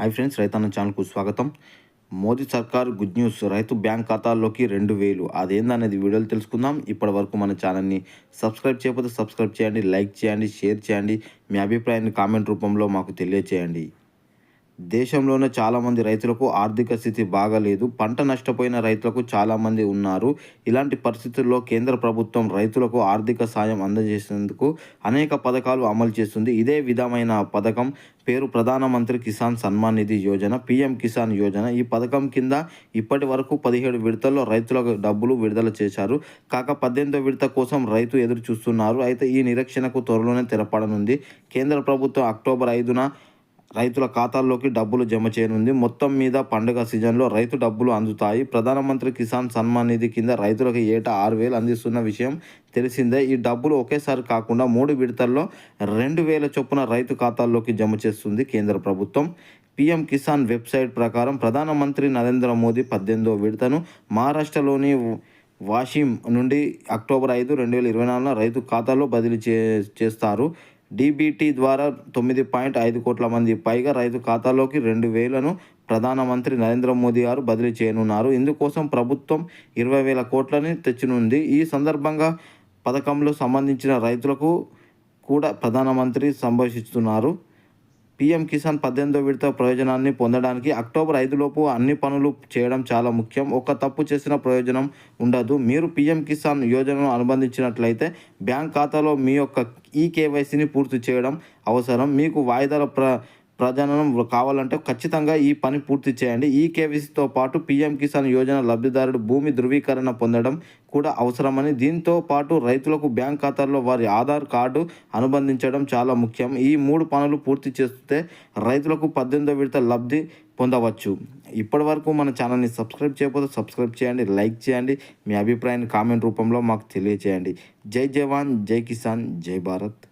Hi friends రైతన్న ఛానల్కు స్వాగతం. మోదీ సర్కార్ గుడ్ న్యూస్. రైతు బ్యాంక్ ఖాతాల్లోకి రెండు వేలు. అదేందనేది వీడియోలు తెలుసుకుందాం. ఇప్పటి వరకు మన ఛానల్ని సబ్స్క్రైబ్ చేయకపోతే సబ్స్క్రైబ్ చేయండి లైక్ చేయండి షేర్ చేయండి. మీ అభిప్రాయాన్ని కామెంట్ రూపంలో మాకు తెలియచేయండి. దేశంలోనే చాలామంది రైతులకు ఆర్థిక స్థితి బాగలేదు పంట నష్టపోయిన రైతులకు చాలామంది ఉన్నారు. ఇలాంటి పరిస్థితుల్లో కేంద్ర ప్రభుత్వం రైతులకు ఆర్థిక సాయం అందజేసేందుకు అనేక పథకాలు అమలు చేస్తుంది. ఇదే విధమైన పథకం పేరు ప్రధానమంత్రి కిసాన్ సన్మాన్ నిధి యోజన పిఎం కిసాన్ యోజన. ఈ పథకం కింద ఇప్పటి వరకు పదిహేడు విడతల్లో రైతులకు డబ్బులు విడుదల చేశారు. కాక పద్దెనిమిదో విడత కోసం రైతు ఎదురు చూస్తున్నారు అయితే ఈ నిరీక్షణకు త్వరలోనే తెరపడనుంది. కేంద్ర ప్రభుత్వం అక్టోబర్ ఐదున రైతుల ఖాతాల్లోకి డబ్బులు జమ చేయనుంది. మొత్తం మీద పండుగ సీజన్లో రైతు డబ్బులు అందుతాయి. ప్రధానమంత్రి కిసాన్ సన్మాన్ నిధి కింద రైతులకు ఏటా ఆరు వేలు అందిస్తున్న విషయం తెలిసిందే. ఈ డబ్బులు ఒకేసారి కాకుండా మూడు విడతల్లో రెండు వేల చొప్పున రైతు ఖాతాల్లోకి జమ చేస్తుంది కేంద్ర ప్రభుత్వం. పీఎం కిసాన్ వెబ్సైట్ ప్రకారం ప్రధానమంత్రి నరేంద్ర మోదీ పద్దెనిమిదో విడతను మహారాష్ట్రలోని వాషిం నుండి అక్టోబర్ ఐదు రెండు వేల ఇరవై నాలుగున రైతు ఖాతాలో బదిలీ చే చేస్తారు. డీబీటీ ద్వారా తొమ్మిది పాయింట్ ఐదు కోట్ల మంది పైగా రైతు ఖాతాలోకి రెండు వేలను ప్రధానమంత్రి నరేంద్ర మోదీ గారు బదిలీ చేయనున్నారు. ఇందుకోసం ప్రభుత్వం ఇరవై వేల కోట్లని తెచ్చనుంది. ఈ సందర్భంగా పథకంలో సంబంధించిన రైతులకు కూడా ప్రధానమంత్రి సంభాషిస్తున్నారు. పీఎం కిసాన్ పద్దెనిమిదో విడత ప్రయోజనాన్ని పొందడానికి అక్టోబర్ ఐదులోపు అన్ని పనులు చేయడం చాలా ముఖ్యం. ఒక తప్పు చేసిన ప్రయోజనం ఉండదు. మీరు పీఎం కిసాన్ యోజనను అనుబంధించినట్లయితే బ్యాంక్ ఖాతాలో మీ యొక్క ఈ కేవైసీని పూర్తి చేయడం అవసరం. మీకు వాయిదాల ప్ర ప్రజనం కావాలంటే ఖచ్చితంగా ఈ పని పూర్తి చేయండి. ఈ కేవీసీతో పాటు పీఎం కిసాన్ యోజన లబ్ధిదారుడు భూమి ధృవీకరణ పొందడం కూడా అవసరమని దీంతో పాటు రైతులకు బ్యాంక్ ఖాతాల్లో వారి ఆధార్ కార్డు అనుబంధించడం చాలా ముఖ్యం. ఈ మూడు పనులు పూర్తి చేస్తే రైతులకు పద్దెనిమిదో విడత లబ్ధి పొందవచ్చు. ఇప్పటి వరకు మన ఛానల్ని సబ్స్క్రైబ్ చేయకపోతే సబ్స్క్రైబ్ చేయండి లైక్ చేయండి మీ అభిప్రాయాన్ని కామెంట్ రూపంలో మాకు తెలియచేయండి. జై జవాన్ జై కిసాన్ జై భారత్.